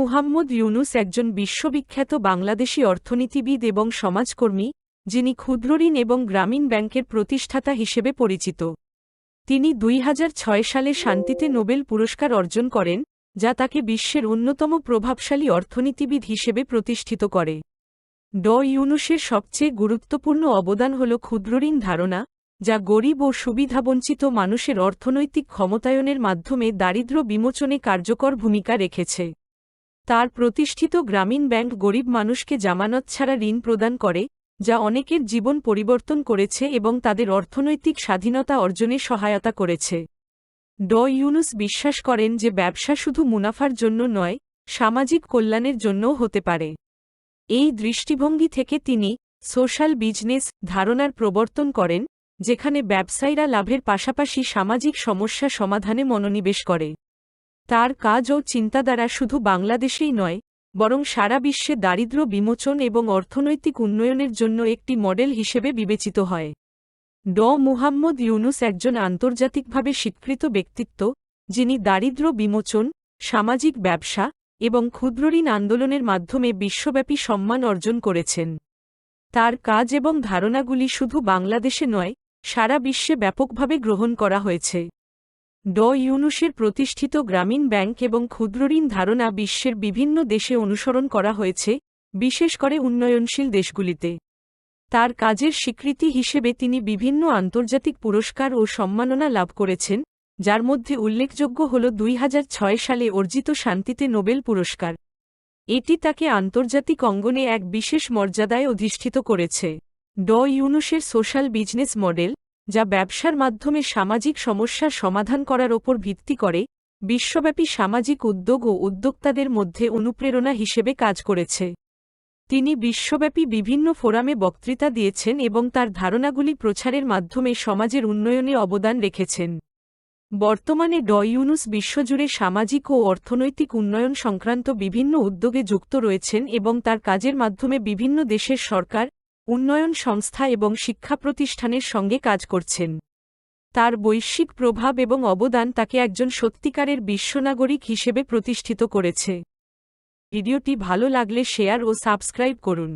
মুহাম্মদ ইউনুস একজন বিশ্ববিখ্যাত বাংলাদেশী অর্থনীতিবিদ এবং সমাজকর্মী, যিনি ক্ষুদ্রঋণ এবং গ্রামীণ ব্যাংকের প্রতিষ্ঠাতা হিসেবে পরিচিত। তিনি দুই হাজার ছয় সালে শান্তিতে নোবেল পুরস্কার অর্জন করেন, যা তাকে বিশ্বের অন্যতম প্রভাবশালী অর্থনীতিবিদ হিসেবে প্রতিষ্ঠিত করে। ড ইউনুসের সবচেয়ে গুরুত্বপূর্ণ অবদান হল ক্ষুদ্রঋণ ধারণা, যা গরিব ও সুবিধাবঞ্চিত মানুষের অর্থনৈতিক ক্ষমতায়নের মাধ্যমে দারিদ্র্য বিমোচনে কার্যকর ভূমিকা রেখেছে। তার প্রতিষ্ঠিত গ্রামীণ ব্যাংক গরিব মানুষকে জামানত ছাড়া ঋণ প্রদান করে, যা অনেকের জীবন পরিবর্তন করেছে এবং তাদের অর্থনৈতিক স্বাধীনতা অর্জনে সহায়তা করেছে। ড. ইউনুস বিশ্বাস করেন যে ব্যবসা শুধু মুনাফার জন্য নয়, সামাজিক কল্যাণের জন্যও হতে পারে। এই দৃষ্টিভঙ্গি থেকে তিনি সোশ্যাল বিজনেস ধারণার প্রবর্তন করেন, যেখানে ব্যবসায়ীরা লাভের পাশাপাশি সামাজিক সমস্যা সমাধানে মনোনিবেশ করে। তার কাজ ও চিন্তাধারা শুধু বাংলাদেশেই নয়, বরং সারা বিশ্বে দারিদ্র্য বিমোচন এবং অর্থনৈতিক উন্নয়নের জন্য একটি মডেল হিসেবে বিবেচিত হয়। ড. মুহাম্মদ ইউনুস একজন আন্তর্জাতিকভাবে স্বীকৃত ব্যক্তিত্ব, যিনি দারিদ্র্য বিমোচন, সামাজিক ব্যবসা এবং ক্ষুদ্রঋণ আন্দোলনের মাধ্যমে বিশ্বব্যাপী সম্মান অর্জন করেছেন। তার কাজ এবং ধারণাগুলি শুধু বাংলাদেশে নয়, সারা বিশ্বে ব্যাপকভাবে গ্রহণ করা হয়েছে। ড ইউনুসের প্রতিষ্ঠিত গ্রামীণ ব্যাংক এবং ক্ষুদ্রঋণ ধারণা বিশ্বের বিভিন্ন দেশে অনুসরণ করা হয়েছে, বিশেষ করে উন্নয়নশীল দেশগুলিতে। তার কাজের স্বীকৃতি হিসেবে তিনি বিভিন্ন আন্তর্জাতিক পুরস্কার ও সম্মাননা লাভ করেছেন, যার মধ্যে উল্লেখযোগ্য হল দুই হাজার ছয় সালে অর্জিত শান্তিতে নোবেল পুরস্কার। এটি তাকে আন্তর্জাতিক অঙ্গনে এক বিশেষ মর্যাদায় অধিষ্ঠিত করেছে। ড ইউনুসের সোশ্যাল বিজনেস মডেল যা ব্যবসার মাধ্যমে সামাজিক সমস্যার সমাধান করার ওপর ভিত্তি করে বিশ্বব্যাপী সামাজিক উদ্যোগ ও উদ্যোক্তাদের মধ্যে অনুপ্রেরণা হিসেবে কাজ করেছে। তিনি বিশ্বব্যাপী বিভিন্ন ফোরামে বক্তৃতা দিয়েছেন এবং তার ধারণাগুলি প্রচারের মাধ্যমে সমাজের উন্নয়নে অবদান রেখেছেন। বর্তমানে ড ইউনুস বিশ্বজুড়ে সামাজিক ও অর্থনৈতিক উন্নয়ন সংক্রান্ত বিভিন্ন উদ্যোগে যুক্ত রয়েছেন এবং তার কাজের মাধ্যমে বিভিন্ন দেশের সরকার উন্নয়ন সংস্থা এবং শিক্ষা প্রতিষ্ঠানের সঙ্গে কাজ করছেন। তার বৈশ্বিক প্রভাব এবং অবদান তাকে একজন সত্যিকারের বিশ্বনাগরিক হিসেবে প্রতিষ্ঠিত করেছে। ভিডিওটি ভালো লাগলে শেয়ার ও সাবস্ক্রাইব করুন।